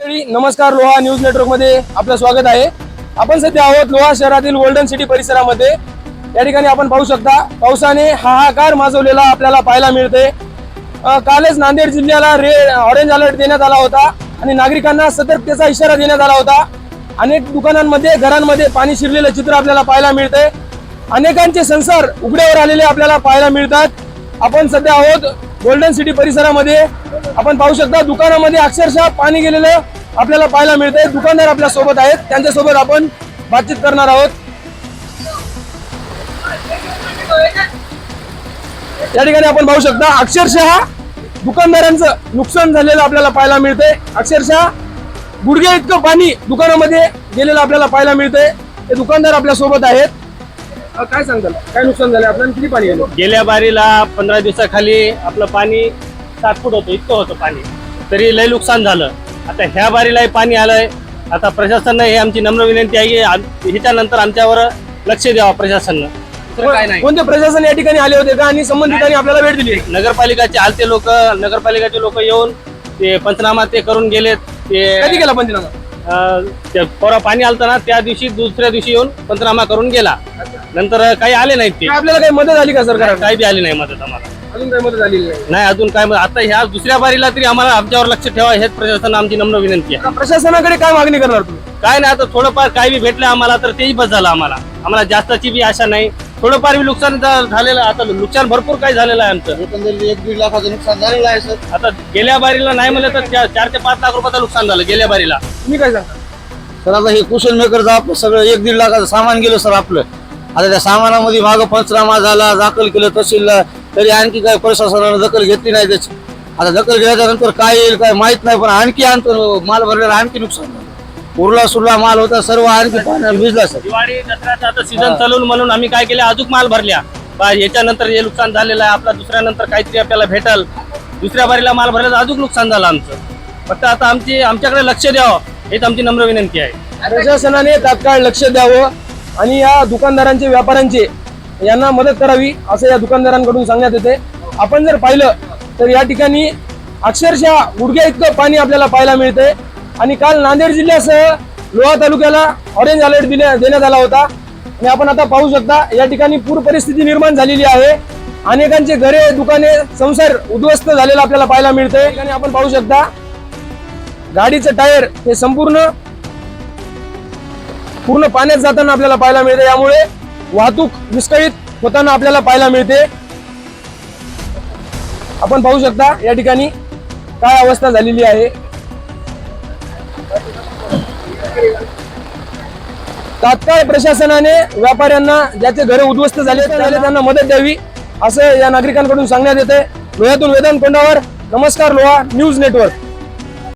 नमस्कार लोहा न्यूज नेटवर्कमध्ये आपलं स्वागत आहे. आपण सध्या आहोत लोहा शहरातील गोल्डन सिटी परिसरामध्ये. या ठिकाणी आपण पाहू शकता पावसाने हाहाकार माजवलेला आपल्याला पाहायला मिळते कालच नांदेड जिल्ह्याला रे ऑरेंज अलर्ट देण्यात आला होता आणि नागरिकांना सतर्कतेचा इशारा देण्यात आला होता. अनेक दुकानांमध्ये घरांमध्ये पाणी शिरलेलं चित्र आपल्याला पाहायला मिळते अनेकांचे संसार उघड्यावर आलेले आपल्याला पाहायला मिळतात. आपण सध्या आहोत गोल्डन सिटी परिसरामध्ये. आपण पाहू शकता दुकानामध्ये अक्षरशः पाणी गेलेलं आपल्याला पाहायला मिळतंय. दुकानदार आपल्यासोबत आहेत. त्यांच्यासोबत आपण बातचीत करणार आहोत. या ठिकाणी आपण पाहू शकता अक्षरशः दुकानदारांचं नुकसान झालेलं आपल्याला पाहायला मिळतंय. अक्षरशः गुडघे इतकं पाणी दुकानामध्ये गेलेलं आपल्याला पाहायला मिळतंय. ते दुकानदार आपल्यासोबत आहेत. काय सांगताल काय नुकसान झालं आपल्याला किती पाणी गेलं गेल्या बारीला पंधरा दिवसाखाली आपलं पाणी सात फूट होतं इतकं होतं पाणी. तरी लय नुकसान झालं. आता ह्या बारीलाही पाणी आलंय. आता प्रशासनानं हे आमची नम्र विनंती आहे की आम- ह्याच्यानंतर आमच्यावर लक्ष द्यावं प्रशासनानं. दुसरं काय नाही. कोणते प्रशासन या ठिकाणी आले होते का? आणि संबंधितांनी आपल्याला भेट दिली नगरपालिकाचे आलते लोक नगरपालिकाचे लोक येऊन ते पंचनामा ते करून गेलेत. ते कधी गेला पंचनामा? अं, ते पोरा पाणी आलतं ना त्या दिवशी दुसऱ्या दिवशी येऊन पंचनामा करून गेला. नंतर काही आले नाहीत ते. काय आपल्याला काही मदत झाली का सरकार काही बी आली नाही मदत आम्हाला. अजून काही मदत झालेली नाही. नाही अजून काय आता ह्या दुसऱ्या बारीला तरी आम्हाला आमच्यावर लक्ष ठेवा हेच प्रशासन आमची नम्र विनंती आहे. आता प्रशासनाकडे काय मागणी करणार तुम्ही? काय नाही आता थोडंफार काय बी भेटलं आम्हाला तर तेही बस झालं आम्हाला. आम्हाला जास्ताची बी आशा नाही. थोडंफार बी नुकसान झा- झालेलं. आता नुकसान भरपूर काय झालेलं आहे आमचं. एकंदरीत एक दीड लाखाचं नुकसान झालेलं आहे सर. आता गेल्या बारीला नाही म्हणलं तर चार ते पाच लाख रुपयाचं नुकसान झालं गेल्या बारीला. तुम्ही काय सांगता? सर आता हे कुशल मेकरचं आपलं सगळं एक दीड लाखाचं सामान गेलं सर आपलं. आता त्या सामानामध्ये मागं पंचनामा झाला दाखल केलं तहसीलला तरी आणखी काय प्रशासनानं दखल घेतली नाही त्याची. आता दखल घेतल्यानंतर काय येईल काय माहीत नाही पण आणखी आणतो माल भरलेला आणखी नुकसान झालं उरला सुरला माल होता सर्व आणखी भिजला सर दिवाळी दसऱ्याचा आता सीझन चालून म्हणून आम्ही काय केलं अजून माल भरल्या. बा याच्यानंतर हे नुकसान झालेलं आहे आपला दुसऱ्या नंतर काहीतरी आपल्याला भेटल. दुसऱ्या बारीला माल भरल्याचं अजून नुकसान झालं आमचं. फक्त आता आमची आमच्याकडे लक्ष द्यावं हेच आमची नम्र विनंती आहे. प्रशासनाने तात्काळ लक्ष द्यावं आणि या दुकानदारांचे व्यापाऱ्यांचे यांना मदत करावी असं या दुकानदारांकडून सांगण्यात येते. आपण जर पाहिलं तर या ठिकाणी अक्षरशः गुडघ्या इतकं पाणी आपल्याला पाहायला मिळते. आणि काल नांदेड जिल्ह्यासह लोहा तालुक्याला ऑरेंज अलर्ट दिल्या देण्यात आला होता. आणि आपण आता पाहू शकता या ठिकाणी पूर परिस्थिती निर्माण झालेली आहे. अनेकांचे घरे दुकाने संसार उद्ध्वस्त झालेला आपल्याला पाहायला मिळतंय. आणि आपण पाहू शकता गाडीचं टायर हे संपूर्ण पूर्ण पाण्यात जाताना आपल्याला पाहायला मिळते यामुळे वाहतूक विस्कळीत होताना आपल्याला पाहायला मिळते. आपण पाहू शकता या ठिकाणी काय अवस्था झालेली आहे. तात्काळ प्रशासनाने व्यापाऱ्यांना ज्याचे घरे उद्ध्वस्त झाले त्यांना मदत द्यावी असं या नागरिकांकडून सांगण्यात येते वेळातून वेदन कोंडावर. नमस्कार लोहा न्यूज नेटवर्क.